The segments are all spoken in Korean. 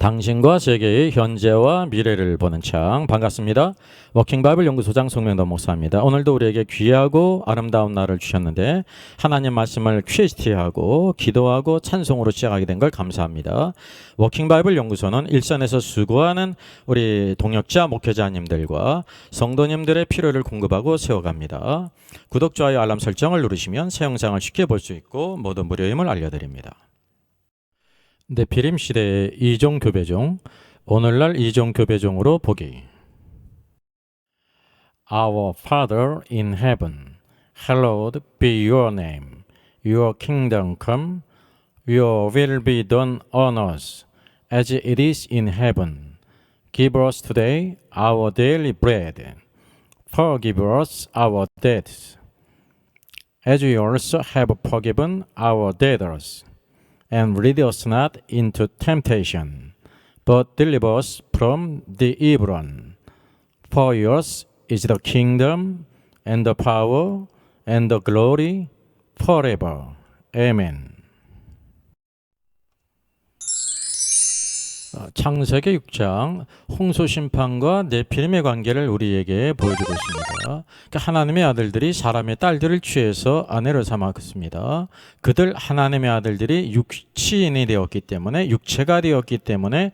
당신과 세계의 현재와 미래를 보는 창 반갑습니다. 워킹 바이블 연구소장 송명도 목사입니다. 오늘도 우리에게 귀하고 아름다운 날을 주셨는데 하나님 말씀을 퀴즈티하고 기도하고 찬송으로 시작하게 된 걸 감사합니다. 워킹 바이블 연구소는 일선에서 수고하는 우리 동역자 목회자님들과 성도님들의 필요를 공급하고 세워갑니다. 구독 좋아요 알람 설정을 누르시면 새 영상을 쉽게 볼 수 있고 모두 무료임을 알려드립니다. 네피림 시대의 이종 교배종 오늘날 이종 교배종으로 보기 Our Father in heaven hallowed be your name your kingdom come your will be done on us as it is in heaven give us today our daily bread forgive us our debts as we also have forgiven our debtors and lead us not into temptation, but deliver us from the evil one. For yours is the kingdom, and the power, and the glory, forever. Amen. 창세기 6장 홍수 심판과 네피림의 관계를 우리에게 보여주고 있습니다. 그러니까 하나님의 아들들이 사람의 딸들을 취해서 아내를 삼았습니다. 그들 하나님의 아들들이 육치인이 되었기 때문에 육체가 되었기 때문에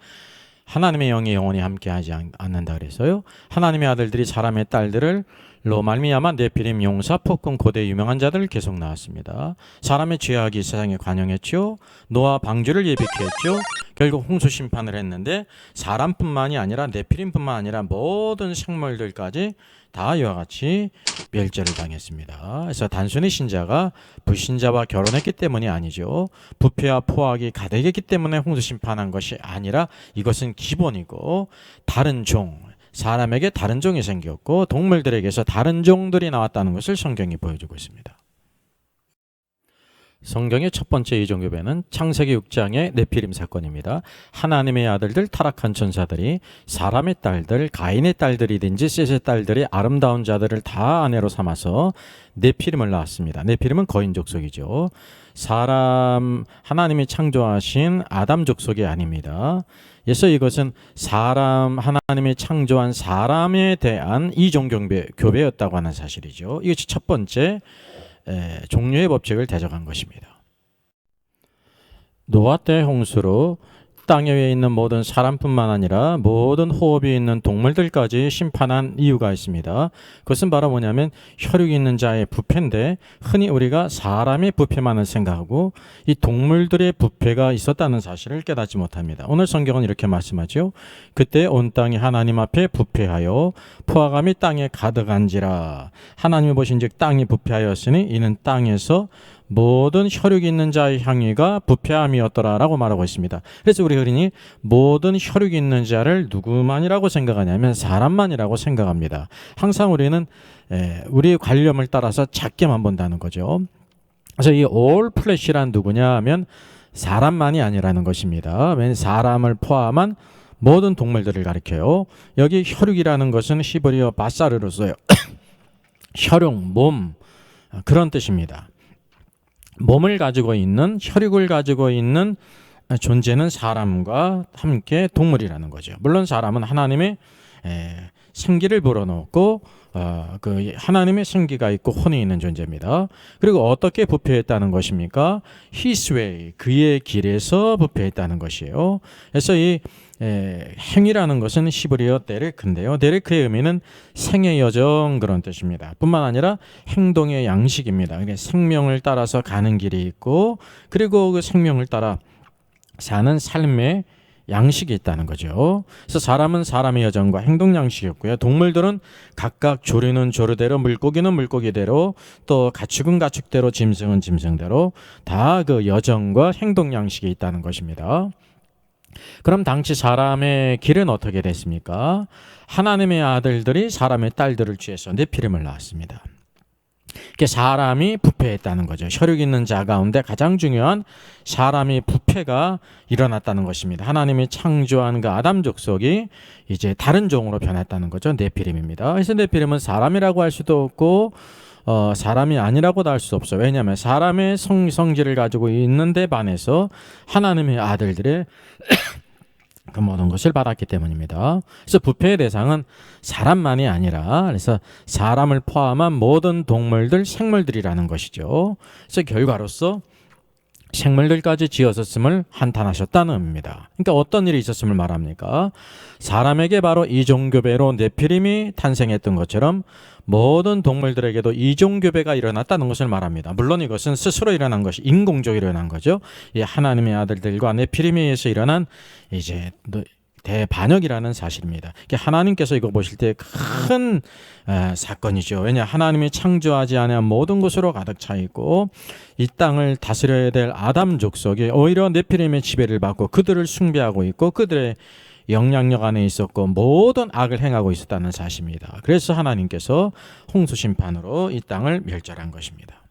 하나님의 영이 영원히 함께하지 않- 않는다 그래서요. 하나님의 아들들이 사람의 딸들을 로 말미암아 네피림 용사 폭군 고대 유명한 자들 계속 나왔습니다. 사람의 죄악이 세상에 관영했죠. 노아 방주를 예비했죠. 결국 홍수 심판을 했는데 사람뿐만이 아니라 네피림뿐만 아니라 모든 생물들까지 다 이와 같이 멸절을 당했습니다. 그래서 단순히 신자가 불신자와 결혼했기 때문이 아니죠. 부패와 포악이 가득했기 때문에 홍수 심판한 것이 아니라 이것은 기본이고 다른 종 사람에게 다른 종이 생겼고 동물들에게서 다른 종들이 나왔다는 것을 성경이 보여주고 있습니다. 성경의 첫 번째 이종교배는 창세기 6장의 네피림 사건입니다. 하나님의 아들들 타락한 천사들이 사람의 딸들, 가인의 딸들이든지 셋의 딸들이 아름다운 자들을 다 아내로 삼아서 네피림을 낳았습니다. 네피림은 거인 족속이죠. 사람 하나님이 창조하신 아담 족속이 아닙니다. 그래서 이것은 사람 하나님이 창조한 사람에 대한 이종 교배 교배였다고 하는 사실이죠. 이것이 첫 번째 에, 종류의 법칙을 대적한 것입니다. 노아 때 홍수로 땅 위에 있는 모든 사람뿐만 아니라 모든 호흡이 있는 동물들까지 심판한 이유가 있습니다. 그것은 바로 뭐냐면 혈육 있는 자의 부패인데 흔히 우리가 사람의 부패만을 생각하고 이 동물들의 부패가 있었다는 사실을 깨닫지 못합니다. 오늘 성경은 이렇게 말씀하죠. 그때 온 땅이 하나님 앞에 부패하여 포화감이 땅에 가득한지라 하나님이 보신즉 땅이 부패하였으니 이는 땅에서 모든 혈육 있는 자의 향위가 부패함이었더라라고 말하고 있습니다. 그래서 우리 흔히 모든 혈육 있는 자를 누구만이라고 생각하냐면 사람만이라고 생각합니다. 항상 우리는 에, 우리의 관념을 따라서 작게만 본다는 거죠. 그래서 이 all flesh란 누구냐 하면 사람만이 아니라는 것입니다. 왜냐하면 사람을 포함한 모든 동물들을 가리켜요. 여기 혈육이라는 것은 히브리어 바사르로 써요. 혈육, 몸 그런 뜻입니다. 몸을 가지고 있는 혈육을 가지고 있는 존재는 사람과 함께 동물이라는 거죠. 물론 사람은 하나님의 에, 생기를 불어넣고 어, 그 하나님의 생기가 있고 혼이 있는 존재입니다. 그리고 어떻게 부패했다는 것입니까? His way, 그의 길에서 부패했다는 것이에요. 그래서 이 에, 행위라는 것은 히브리어 데레크인데요. 데레크의 의미는 생의 여정 그런 뜻입니다. 뿐만 아니라 행동의 양식입니다. 그러니까 생명을 따라서 가는 길이 있고 그리고 그 생명을 따라 사는 삶의 양식이 있다는 거죠. 그래서 사람은 사람의 여정과 행동 양식이었고요. 동물들은 각각 조류는 조류대로, 물고기는 물고기대로, 또 가축은 가축대로, 짐승은 짐승대로 다 그 여정과 행동 양식이 있다는 것입니다. 그럼 당시 사람의 길은 어떻게 됐습니까? 하나님의 아들들이 사람의 딸들을 취해서 네피림을 낳았습니다. 이게 사람이 부패했다는 거죠. 혈육 있는 자 가운데 가장 중요한 사람이 부패가 일어났다는 것입니다. 하나님이 창조한 그 아담 족속이 이제 다른 종으로 변했다는 거죠. 네피림입니다. 그래서 네피림은 사람이라고 할 수도 없고 어, 사람이 아니라고도 할 수 없어요. 왜냐하면 사람의 성, 성질을 가지고 있는데 반해서 하나님의 아들들의 그 모든 것을 받았기 때문입니다. 그래서 부패의 대상은 사람만이 아니라 그래서 사람을 포함한 모든 동물들, 생물들이라는 것이죠. 그래서 결과로서 생물들까지 지었었음을 한탄하셨다는 의미입니다. 그러니까 어떤 일이 있었음을 말합니까? 사람에게 바로 이종교배로 네피림이 탄생했던 것처럼 모든 동물들에게도 이종교배가 일어났다는 것을 말합니다. 물론 이것은 스스로 일어난 것이 인공적으로 일어난 거죠. 이 하나님의 아들들과 네피림에 의해서 일어난 이제 대반역이라는 사실입니다. 하나님께서 이거 보실 때 큰 사건이죠. 왜냐 하나님이 창조하지 않은 모든 것으로 가득 차 있고 이 땅을 다스려야 될 아담 족속이 오히려 네피림의 지배를 받고 그들을 숭배하고 있고 그들의 영향력 안에 있었고 모든 악을 행하고 있었다는 사실입니다. 그래서 하나님께서 홍수 심판으로 이 땅을 멸절한 것입니다.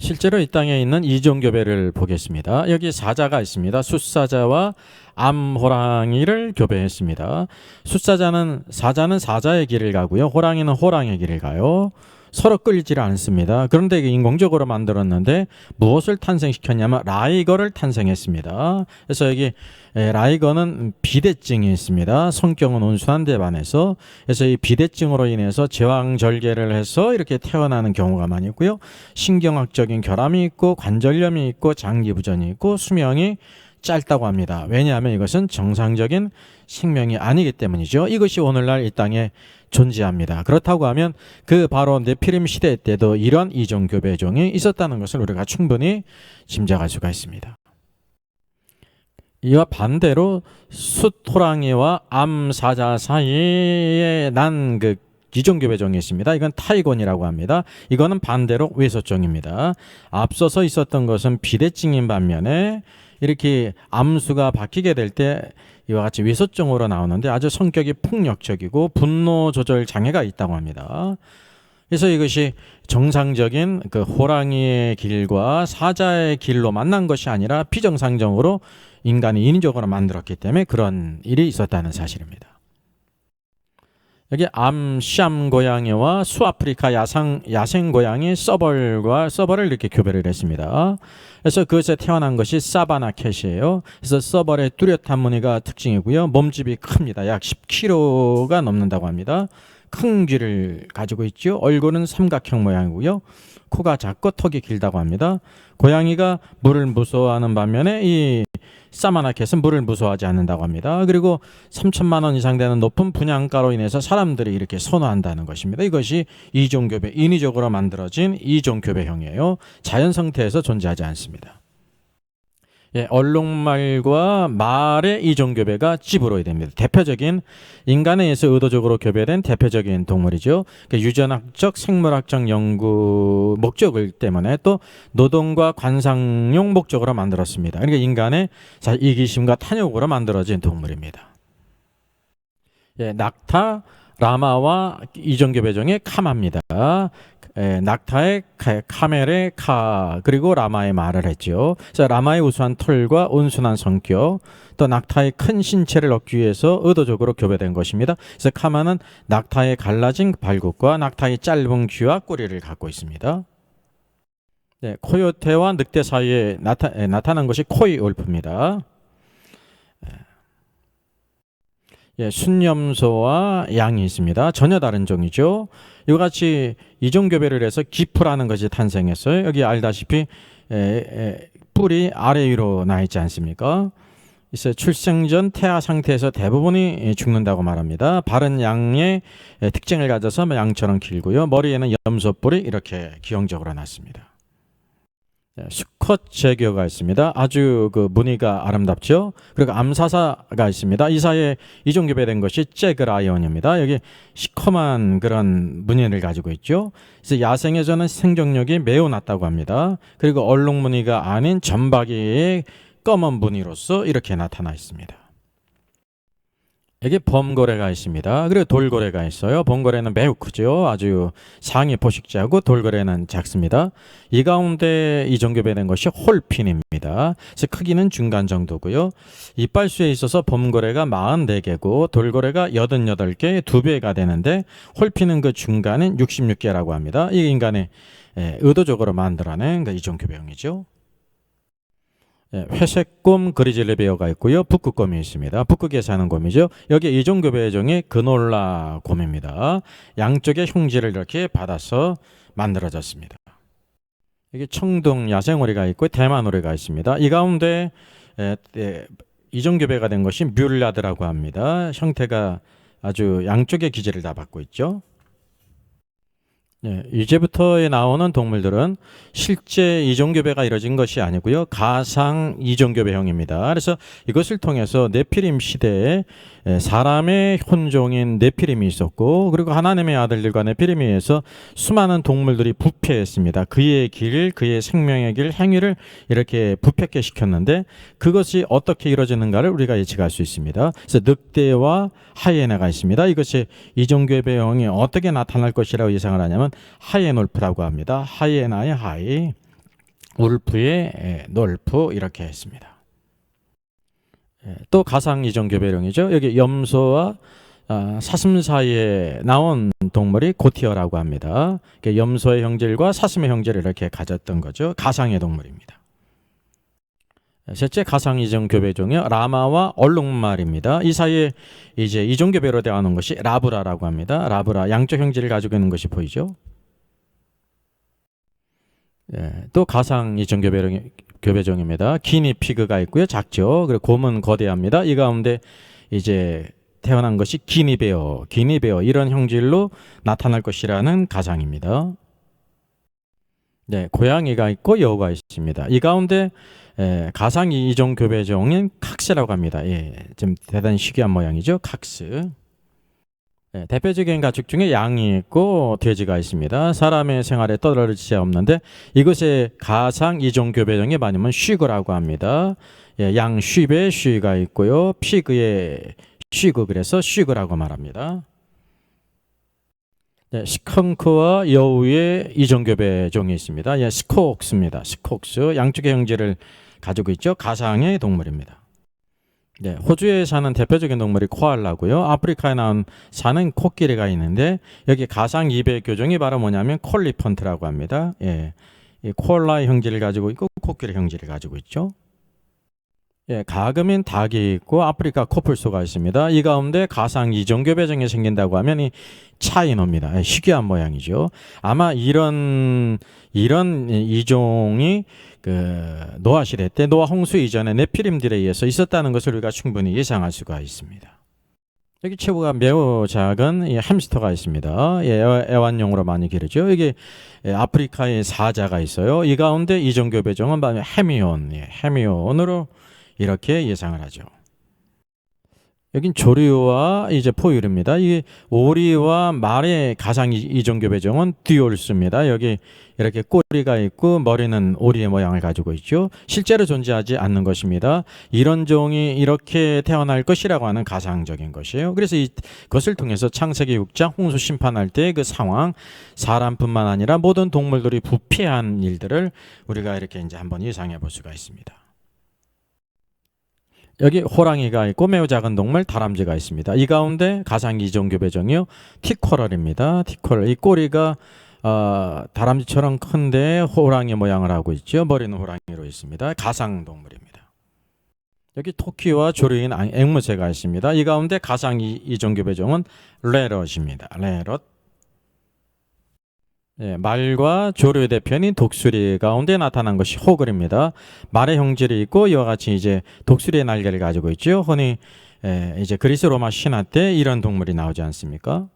실제로 이 땅에 있는 이종교배를 보겠습니다. 여기 사자가 있습니다. 숫사자와 암호랑이를 교배했습니다. 숫사자는 사자는 사자의 길을 가고요. 호랑이는 호랑이의 길을 가요. 서로 끌지를 않습니다. 그런데 인공적으로 만들었는데 무엇을 탄생시켰냐면 라이거를 탄생했습니다. 그래서 여기 라이거는 비대증이 있습니다. 성격은 온순한데 반해서 그래서 이 비대증으로 인해서 제왕절개를 해서 이렇게 태어나는 경우가 많이 있고요. 신경학적인 결함이 있고 관절염이 있고 장기 부전이 있고 수명이 짧다고 합니다. 왜냐하면 이것은 정상적인 생명이 아니기 때문이죠. 이것이 오늘날 이 땅에 존재합니다. 그렇다고 하면 그 바로 네피림 시대 때도 이런 이종 교배종이 있었다는 것을 우리가 충분히 짐작할 수가 있습니다. 이와 반대로 숫호랑이와 암사자 사이에 난그 이종교배종이 있습니다. 이건 타이곤이라고 합니다. 이거는 반대로 외소종입니다. 앞서서 있었던 것은 비대증인 반면에 이렇게 암수가 바뀌게 될 때 이와 같이 외소종으로 나오는데 아주 성격이 폭력적이고 분노 조절 장애가 있다고 합니다. 그래서 이것이 정상적인 그 호랑이의 길과 사자의 길로 만난 것이 아니라 비정상적으로 인간이 인위적으로 만들었기 때문에 그런 일이 있었다는 사실입니다. 여기 암시암 고양이와 수아프리카 야상, 야생 고양이 서벌과 서벌을 이렇게 교배를 했습니다. 그래서 그것에 태어난 것이 사바나 캣이에요. 그래서 서벌의 뚜렷한 무늬가 특징이고요. 몸집이 큽니다. 약 10kg가 넘는다고 합니다. 큰 귀를 가지고 있죠. 얼굴은 삼각형 모양이고요. 코가 작고 턱이 길다고 합니다. 고양이가 물을 무서워하는 반면에 이 사마나켓은 물을 무서워하지 않는다고 합니다. 그리고 3천만 원 이상 되는 높은 분양가로 인해서 사람들이 이렇게 선호한다는 것입니다. 이것이 이종교배 인위적으로 만들어진 이종교배형이에요. 자연 상태에서 존재하지 않습니다. 예, 얼룩말과 말의 이종 교배가 찌부로이 됩니다. 대표적인 인간에 의해서 의도적으로 교배된 대표적인 동물이죠. 그러니까 유전학적, 생물학적 연구 목적을 때문에 또 노동과 관상용 목적으로 만들었습니다. 그러니까 인간의 이기심과 탐욕으로 만들어진 동물입니다. 예, 낙타, 라마와 이종교배 종의 카마입니다. 에, 낙타의 카멜의 카 그리고 라마의 말을 했죠. 그래서 라마의 우수한 털과 온순한 성격 또 낙타의 큰 신체를 얻기 위해서 의도적으로 교배된 것입니다. 그래서 카마는 낙타의 갈라진 발굽과 낙타의 짧은 귀와 꼬리를 갖고 있습니다. 네, 코요테와 늑대 사이에 나타, 에, 나타난 것이 코이 울프입니다. 예, 순염소와 양이 있습니다. 전혀 다른 종이죠. 이와 같이 이종교배를 해서 기프라는 것이 탄생했어요. 여기 알다시피 에, 에, 뿔이 아래 위로 나 있지 않습니까? 있어 출생 전 태아 상태에서 대부분이 죽는다고 말합니다. 바른 양의 특징을 가져서 양처럼 길고요. 머리에는 염소 뿔이 이렇게 기형적으로 났습니다. 네, 수컷 제교가 있습니다. 아주 그 무늬가 아름답죠. 그리고 암사사가 있습니다. 이 사이에 이종교배된 것이 잭그라이언입니다. 여기 시커먼 그런 무늬를 가지고 있죠. 그래서 야생에서는 생존력이 매우 낮다고 합니다. 그리고 얼룩 무늬가 아닌 점박이의 검은 무늬로서 이렇게 나타나 있습니다. 여기 범고래가 있습니다. 그리고 돌고래가 있어요. 범고래는 매우 크죠. 아주 상위 포식자고 돌고래는 작습니다. 이 가운데 이종교배된 것이 홀핀입니다. 크기는 중간 정도고요. 이빨수에 있어서 범고래가 44개고 돌고래가 88개, 두 배가 되는데 홀핀은 그 중간은 66개라고 합니다. 이 인간의 의도적으로 만들어낸 그 이종교배형이죠. 예, 회색곰 그리즐리 베어가 있고요. 북극곰이 있습니다. 북극에 사는 곰이죠. 여기 이종교 배종의 그놀라 곰입니다. 양쪽에 흉지를 이렇게 받아서 만들어졌습니다. 여기 청둥 야생오리가 있고 대만오리가 있습니다. 이 가운데 에, 에, 이종교배가 된 것이 뮬라드라고 합니다. 형태가 아주 양쪽의 기질을 다 받고 있죠. 네, 이제부터에 나오는 동물들은 실제 이종교배가 이루어진 것이 아니고요. 가상 이종교배형입니다. 그래서 이것을 통해서 네피림 시대에 에, 사람의 혼종인 네피림이 있었고 그리고 하나님의 아들들과 네피림에 의해서 수많은 동물들이 부패했습니다. 그의 길, 그의 생명의 길, 행위를 이렇게 부패케 시켰는데 그것이 어떻게 이루어지는가를 우리가 예측할 수 있습니다. 그래서 늑대와 하이에나가 있습니다. 이것이 이종교배형이 어떻게 나타날 것이라고 예상을 하냐면 하이에놀프라고 합니다. 하이에나의 하이, 울프의 에, 놀프 이렇게 했습니다. 예, 또 가상 이종 교배령이죠. 여기 염소와 아, 사슴 사이에 나온 동물이 고티어라고 합니다. 염소의 형질과 사슴의 형질을 이렇게 가졌던 거죠. 가상의 동물입니다. 예, 셋째 가상 이종 교배종이요. 라마와 얼룩말입니다. 이 사이에 이제 이종 교배로 대하는 것이 라브라라고 합니다. 라브라 양쪽 형질을 가지고 있는 것이 보이죠. 예, 또 가상 이종 교배령 교배종입니다. 기니 피그가 있고요. 작죠. 그리고 곰은 거대합니다. 이 가운데 이제 태어난 것이 기니베어, 기니베어 이런 형질로 나타날 것이라는 가상입니다. 네, 고양이가 있고 여우가 있습니다. 이 가운데 에, 가상 이종 교배종인 칵스라고 합니다. 예, 좀 대단히 희귀한 모양이죠. 칵스. 네, 대표적인 가축 중에 양이 있고 돼지가 있습니다. 사람의 생활에 떨어지지 없는데 이것의 가상 이종 교배종이 많으면 쉬그라고 합니다. 예, 양 쉬베 쉬가 있고요. 피그의 쉬그 그래서 쉬그라고 말합니다. 네, 스컹크와 여우의 이종 교배종이 있습니다. 예, 스코옥스입니다. 스코옥스 양쪽의 형질을 가지고 있죠. 가상의 동물입니다. 네, 호주에 사는 대표적인 동물이 코알라고요. 아프리카에 나온 사는 코끼리가 있는데 여기 가상 이배 교종이 바로 뭐냐면 콜리펀트라고 합니다. 예, 이 코알라의 형질을 가지고 있고 코끼리 형질을 가지고 있죠. 예, 가금인 닭이 있고 아프리카 코뿔소가 있습니다. 이 가운데 가상 이종교 배정이 생긴다고 하면 이 차이노입니다. 예, 희귀한 모양이죠. 아마 이런 이런 이종이 그 노아 시대 때 노아 홍수 이전에 네피림들에 의해서 있었다는 것을 우리가 충분히 예상할 수가 있습니다. 여기 체구가 매우 작은 이 햄스터가 있습니다. 예, 애완용으로 많이 기르죠. 여기 예, 아프리카의 사자가 있어요. 이 가운데 이종교 배종은 바로 해미온, 예, 해미온으로 이렇게 예상을 하죠. 여긴 조류와 이제 포유류입니다. 이 오리와 말의 가상 이종교 배종은 듀올스입니다. 여기 이렇게 꼬리가 있고 머리는 오리의 모양을 가지고 있죠. 실제로 존재하지 않는 것입니다. 이런 종이 이렇게 태어날 것이라고 하는 가상적인 것이에요. 그래서 이것을 통해서 창세기 6장 홍수 심판할 때 그 상황, 사람뿐만 아니라 모든 동물들이 부패한 일들을 우리가 이렇게 이제 한번 예상해 볼 수가 있습니다. 여기 호랑이가 있고 매우 작은 동물 다람쥐가 있습니다. 이 가운데 가상 이종교 배종이요 티코럴입니다. 티코럴 이 꼬리가 어, 다람쥐처럼 큰데 호랑이 모양을 하고 있죠. 머리는 호랑이로 있습니다. 가상 동물입니다. 여기 토끼와 조류인 앵무새가 있습니다. 이 가운데 가상 이종교 배종은 레럿입니다. 레럿 예, 말과 조류의 대표인 독수리 가운데 나타난 것이 호글입니다. 말의 형질이 있고 이와 같이 이제 독수리의 날개를 가지고 있죠. 흔히 예, 이제 그리스 로마 신화 때 이런 동물이 나오지 않습니까?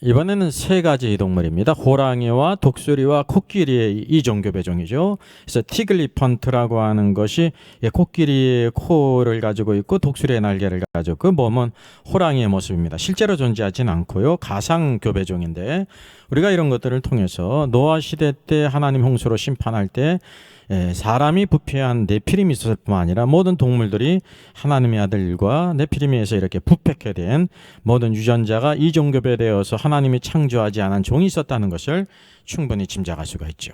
이번에는 세 가지 동물입니다. 호랑이와 독수리와 코끼리의 이 종교 배종이죠. 그래서 티글리펀트라고 하는 것이 코끼리의 코를 가지고 있고 독수리의 날개를 가지고 그 몸은 호랑이의 모습입니다. 실제로 존재하진 않고요. 가상 교배종인데 우리가 이런 것들을 통해서 노아 시대 때 하나님 홍수로 심판할 때 예, 사람이 부패한 네피림이 있었을 뿐만 아니라 모든 동물들이 하나님의 아들과 네피림에서 이렇게 부패케 된 모든 유전자가 이종교배 되어서 하나님이 창조하지 않은 종이 있었다는 것을 충분히 짐작할 수가 있죠.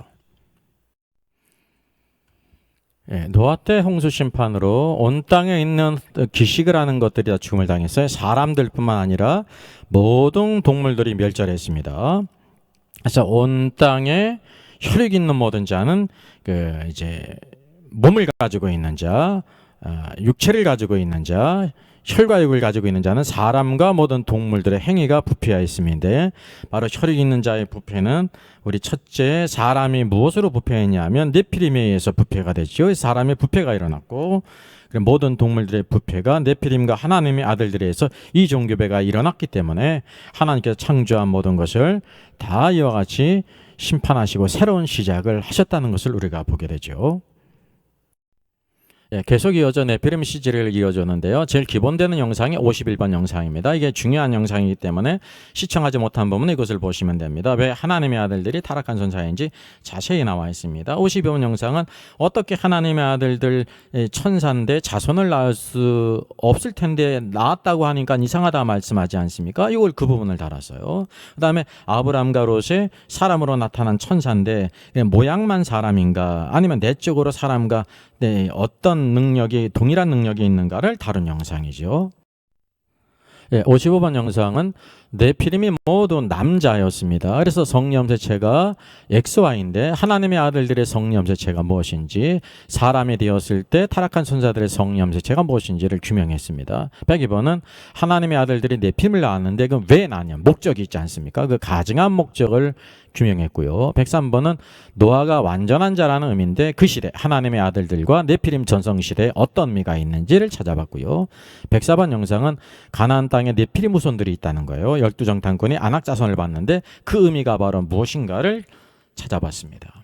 예, 노아 때 홍수 심판으로 온 땅에 있는 기식을 하는 것들이 다 죽음을 당했어요. 사람들뿐만 아니라 모든 동물들이 멸절했습니다. 그래서 온 땅에 혈육 있는 모든 자는 그 이제 몸을 가지고 있는 자, 어, 육체를 가지고 있는 자, 혈과 육을 가지고 있는 자는 사람과 모든 동물들의 행위가 부패하여 있음인데 바로 혈육 있는 자의 부패는 우리 첫째 사람이 무엇으로 부패했냐면 네피림에 의해서 부패가 됐죠. 사람의 부패가 일어났고 모든 동물들의 부패가 네피림과 하나님의 아들들에 의해서 이 종교배가 일어났기 때문에 하나님께서 창조한 모든 것을 다 이와 같이 심판하시고 새로운 시작을 하셨다는 것을 우리가 보게 되죠. 예, 계속 이어져 네피림 시리를 이어줬는데요. 제일 기본되는 영상이 51번 영상입니다. 이게 중요한 영상이기 때문에 시청하지 못한 부분은 이것을 보시면 됩니다. 왜 하나님의 아들들이 타락한 선사인지 자세히 나와 있습니다. 52번 영상은 어떻게 하나님의 아들들 예, 천사인데 자손을 낳을 수 없을 텐데 낳았다고 하니까 이상하다 말씀하지 않습니까? 이걸 그 부분을 달았어요. 그 다음에 아브람과 롯의 사람으로 나타난 천사인데 모양만 사람인가 아니면 내적으로 사람과 네, 어떤 능력이 동일한 능력이 있는가를 다룬 영상이죠. 예, 55번 영상은 네피림이 모두 남자였습니다. 그래서 성염세체가 XY인데 하나님의 아들들의 성염세체가 무엇인지 사람이 되었을 때 타락한 손자들의 성염세체가 무엇인지를 규명했습니다. 102번은 하나님의 아들들이 네피림을 낳았는데 그왜 낳냐 목적이 있지 않습니까? 그 가증한 목적을 규명했고요. 103번은 노아가 완전한 자라는 의미인데 그 시대 하나님의 아들들과 네피림 전성 시대에 어떤 의미가 있는지를 찾아봤고요. 104번 영상은 가나안 땅에 네피림 후손들이 있다는 거예요. 열두 정탐꾼이 안악 자손을 봤는데 그 의미가 바로 무엇인가를 찾아봤습니다.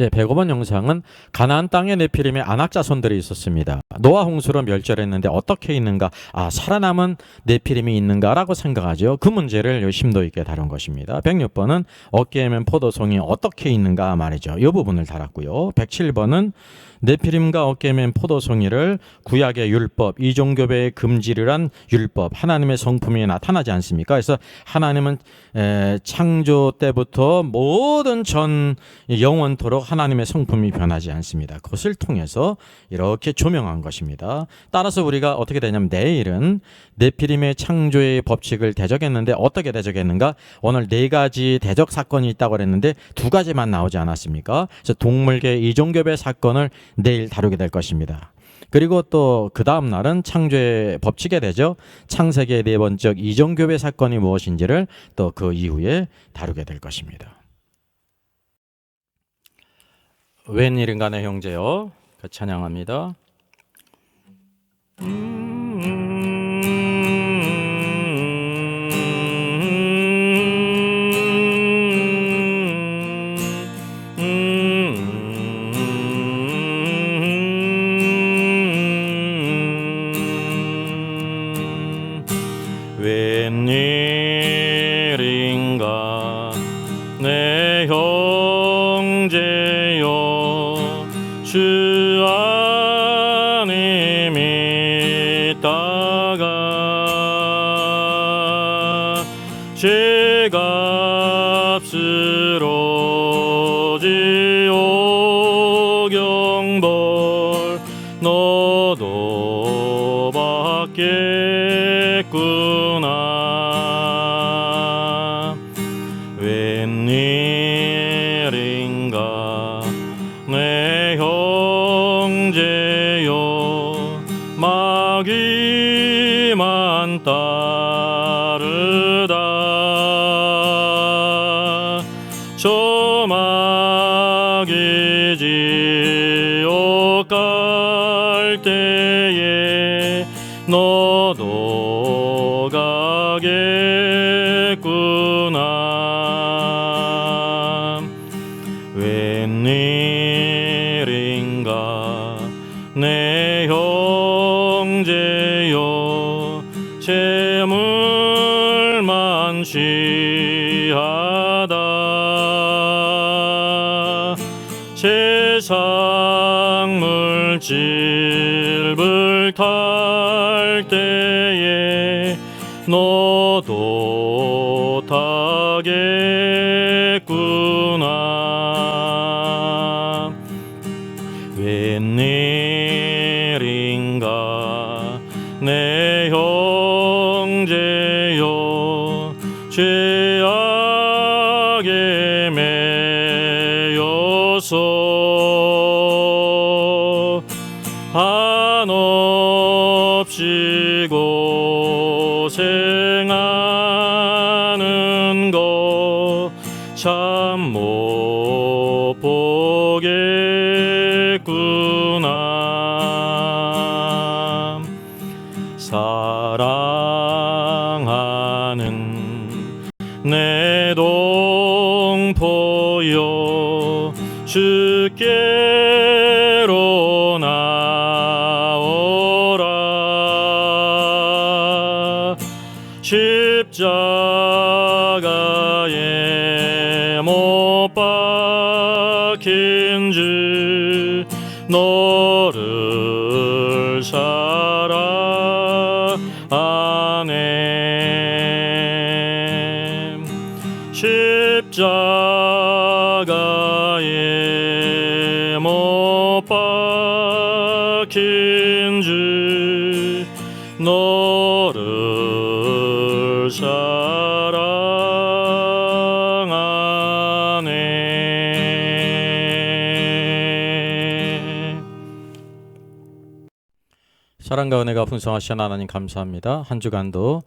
예, 105번 영상은 가나안 땅에 네피림의 안악 자손들이 있었습니다. 노아 홍수로 멸절했는데 어떻게 있는가? 아, 살아남은 네피림이 있는가라고 생각하죠. 그 문제를 심도 있게 다룬 것입니다. 106번은 어깨에 맨 포도송이 어떻게 있는가 말이죠. 이 부분을 달았고요. 107번은 네피림과 어깨맨 포도송이를 구약의 율법, 이종교배의 금지를 한 율법, 하나님의 성품이 나타나지 않습니까? 그래서 하나님은 에, 창조 때부터 모든 전 영원토록 하나님의 성품이 변하지 않습니다. 그것을 통해서 이렇게 조명한 것입니다. 따라서 우리가 어떻게 되냐면 내일은 네피림의 창조의 법칙을 대적했는데 어떻게 대적했는가? 오늘 네 가지 대적 사건이 있다고 그랬는데 두 가지만 나오지 않았습니까? 그래서 동물계 이종교배 사건을 내일 다루게 될 것입니다. 그리고 또 그 다음 날은 창조의 법칙에 되죠. 창세기의 네 번째 이종교배 사건이 무엇인지를 또 그 이후에 다루게 될 것입니다. 웬일인가 내 형제요. 그 찬양합니다. 웬 죄값으로 가겠 형 십자가에 못 박힌 주 너를 사 사랑과 은혜가 풍성하신 하나님 감사합니다. 한 주간도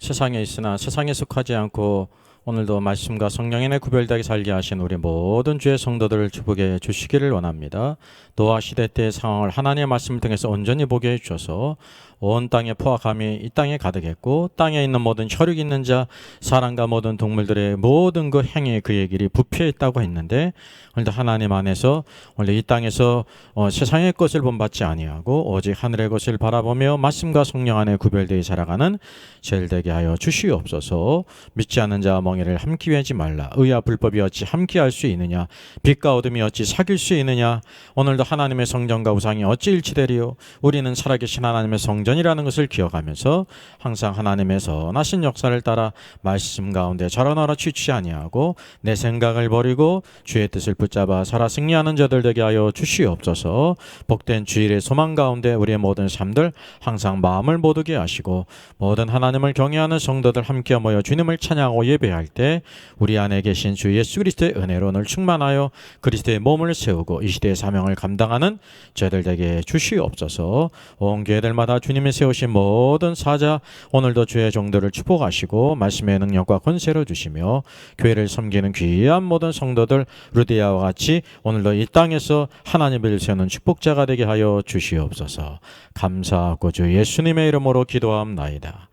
세상에 있으나 세상에 속하지 않고 오늘도 말씀과 성령인의 구별되게 살게 하신 우리 모든 주의 성도들을 축복해 주시기를 원합니다. 노아 시대 때의 상황을 하나님의 말씀을 통해서 온전히 보게 해 주셔서 온 땅에 포악함이 이 땅에 가득했고 땅에 있는 모든 혈육 있는 자 사람과 모든 동물들의 모든 그 행위 그의 길이 부패했다고 했는데 오늘도 하나님 안에서 원래 이 땅에서 어, 세상의 것을 본받지 아니하고 오직 하늘의 것을 바라보며 말씀과 성령 안에 구별되어 살아가는 죄를 되게 하여 주시옵소서 믿지 않는 자와 멍에를 함께 하지 말라. 의와 불법이 어찌 함께 할 수 있느냐? 빛과 어둠이 어찌 사귈 수 있느냐? 오늘도 하나님의 성전과 우상이 어찌 일치되리요? 우리는 살아계신 하나님의 성전이라는 것을 기억하면서 항상 하나님의 선하신 역사를 따라 말씀 가운데 자라나라 취취 아니하고 내 생각을 버리고 주의 뜻을 붙잡아 살아 승리하는 자들 되게 하여 주시옵소서. 복된 주일의 소망 가운데 우리의 모든 삶들 항상 마음을 모두게 하시고 모든 하나님을 경외하는 성도들 함께 모여 주님을 찬양하고 예배 할 때 우리 안에 계신 주 예수 그리스도의 은혜로 늘 충만하여 그리스도의 몸을 세우고 이 시대의 사명을 감당하는 저들 되게 주시옵소서. 온 교회들마다 주님이 세우신 모든 사자 오늘도 주의 종들을 축복하시고 말씀의 능력과 권세를 주시며 교회를 섬기는 귀한 모든 성도들 루디아와 같이 오늘도 이 땅에서 하나님을 세우는 축복자가 되게 하여 주시옵소서. 감사하고 주 예수님의 이름으로 기도함나이다.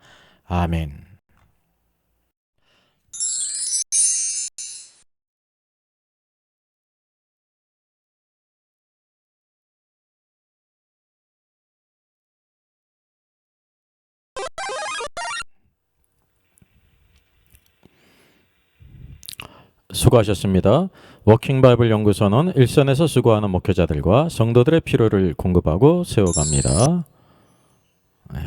아멘. 수고하셨습니다. 워킹 바이블 연구소는 일선에서 수고하는 목회자들과 성도들의 필요를 공급하고 세워갑니다. 네.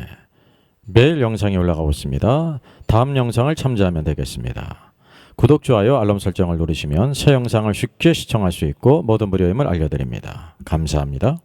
매일 영상이 올라가고 있습니다. 다음 영상을 참조하면 되겠습니다. 구독, 좋아요, 알람 설정을 누르시면 새 영상을 쉽게 시청할 수 있고 모든 무료임을 알려드립니다. 감사합니다.